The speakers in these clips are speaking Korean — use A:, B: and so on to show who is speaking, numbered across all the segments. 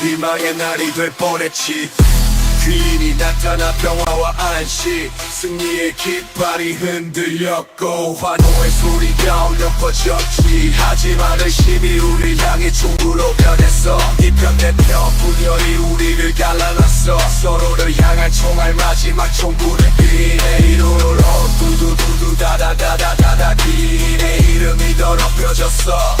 A: 희망의 날이 될 뻔했지. 귀인이 나타나 평화와 안식 승리의 깃발이 흔들렸고 환호의 소리가 울려 퍼졌지. 하지만 의심이 우리 향해 총구로 변했어. 이편내편 분열이 우리를 갈라놨어. 서로를 향한 총알 마지막 총구를 이름으로 두두두두 다다다다다다 귀인의 이름이 더럽혀졌어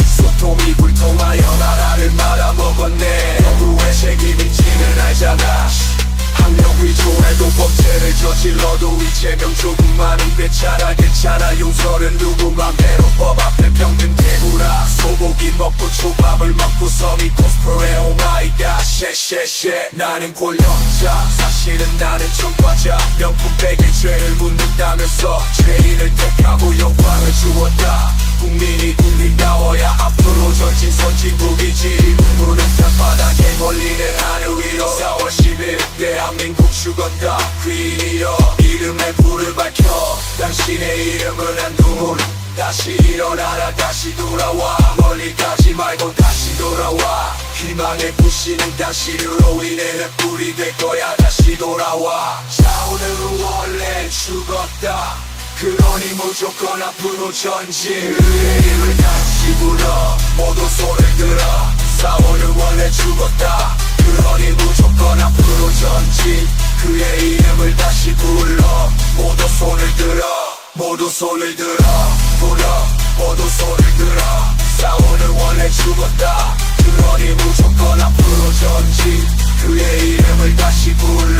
A: 저질러도 이재명 조금만은 괜찮아 괜찮아 용서는 누구 맘대로 법 앞에 평등 대구라. 소고기 먹고 초밥을 먹고 섬이 코스프레 오마이갓 쉐쉐쉐 나는 권력자. 사실은 나는 전과자. 명품 백의 죄를 묻는다면서 죄인을 택하고 영광을 주었다. 국민이 국민 나와야 앞으로 전진 선진국이지. 문은 땅바닥에 걸리는 하늘 위로. 4월 10일 대한민국 죽었다. 귀인이여 이름의 불을 밝혀 당신의 이름을 안두문 다시 일어나라. 다시 돌아와. 멀리 가지 말고 다시 돌아와. 희망의 부시는 당신으로 인해 불이 될 거야. 다시 돌아와. 자 오늘은 원래 죽었다. 그러니 무조건 앞으로 전진. 그의 이름을 다시 불러 모두 손을 들어 들어. 모두 소리 들어. 불어 모두 소리 들어. 싸우는 원래 죽었다. 그러니 무조건 앞으로 전진. 그의 이름을 다시 불러.